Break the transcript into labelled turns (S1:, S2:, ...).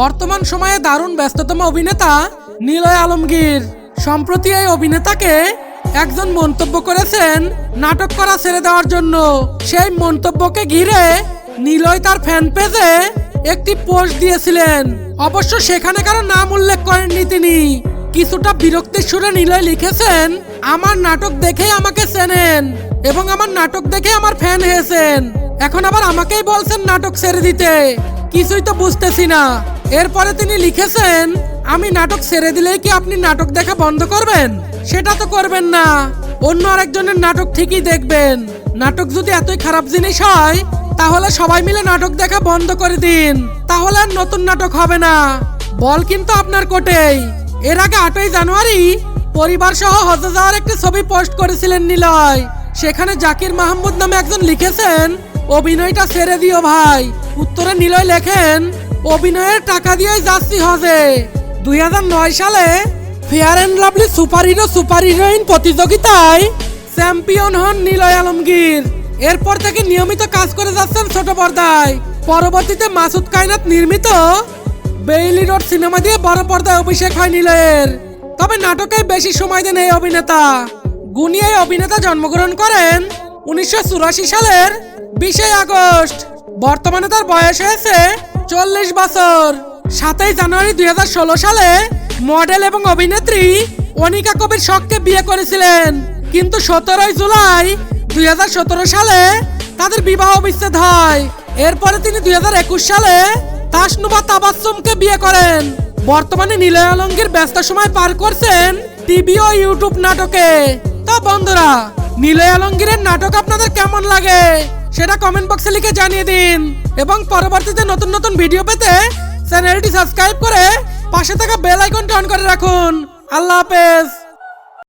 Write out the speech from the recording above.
S1: বর্তমান সময়ে দারুণ ব্যস্ততম অভিনেতা নিলয় আলমগীর। সম্প্রতি এই অভিনেতাকে একজন মন্তব্য করেছেন, নাটক করা ছেড়ে দেওয়ার জন্য। সেই মন্তব্যকে ঘিরে নিলয় তার ফ্যান পেজে একটি পোস্ট দিয়েছিলেন। অবশ্য সেখানে কারও নাম উল্লেখ করেননি তিনি। কিছুটা বিরক্তির সুরে নিলয় লিখেছেন, আমার নাটক দেখেই আমাকে চেনেন এবং আমার নাটক দেখে আমার ফ্যান হয়েছেন। এখন আবার আমাকেই বলছেন নাটক ছেড়ে দিতে। কিছুই তো বুঝতেছি না। এরপরে তিনি লিখেছেন, আমি নাটক ছেড়ে দিলেই কি আপনি নাটক দেখা বন্ধ করবেন? সেটা তো করবেন না। অন্য আরেকজনের নাটক ঠিকই দেখবেন। নাটক যদি এতই খারাপ জিনিস হয়, তাহলে সবাই মিলে নাটক দেখা বন্ধ করে দিন। তাহলে আর নতুন নাটক হবে না। বল কিন্তু আপনার কোটেই। এর আগে আটই জানুয়ারি পরিবার সহ হজে যাওয়ার একটি ছবি পোস্ট করেছিলেন নিলয়। সেখানে জাকির মাহমুদ নামে একজন লিখেছেন, অভিনয়টা ছেড়ে দিও ভাই। উত্তরে নিলয় লেখেন অভিনয়ের টাকা দিয়েই যাচ্ছি হজে। দু হাজার নয় সালে fair and lovely super hero super heroine প্রতিযোগিতায় চ্যাম্পিয়ন হন নিলয় আলমগীর। এরপর থেকে নিয়মিত কাজ করে যাচ্ছেন ছোট পর্দায়। পরবর্তীতে মাসুদ কায়নাত নির্মিত বেইলি রোড সিনেমা দিয়ে বড় পর্দায় অভিষেক হয় নিলয়ের। তবে নাটকে বেশি সময় দেন এই অভিনেতা। গুণী এই অভিনেতা জন্মগ্রহণ করেন উনিশশো চুরাশি সালের বিশে আগস্ট। বর্তমানে তার বয়স হয়েছে চল্লিশ বছর। সাতই জানুয়ারি দুই হাজার ষোলো সালে মডেল এবং অভিনেত্রী অনিকা কবির শখকে বিয়ে করেছিলেন। কিন্তু সতেরোই জুলাই দু হাজার সতেরো সালে তাদের বিবাহ বিচ্ছেদ হয়। এরপরে তিনি দু হাজার একুশ সালে তাসনুবা তাবাসসুমকে বিয়ে করেন। বর্তমানে নিলয় আলমগীর ব্যস্ত সময় পার করছেন টিভি ও ইউটিউব নাটকে। তা বন্ধুরা, নিলয় আলমগীরের নাটক আপনাদের কেমন লাগে? সেটা কমেন্ট বক্সে লিখে জানিয়ে দিন। এবং পরবর্তীতে নতুন নতুন ভিডিও পেতে চ্যানেলটি সাবস্ক্রাইব করে পাশে থাকা বেল আইকনটি অন করে রাখুন। আল্লাহ হাফেজ।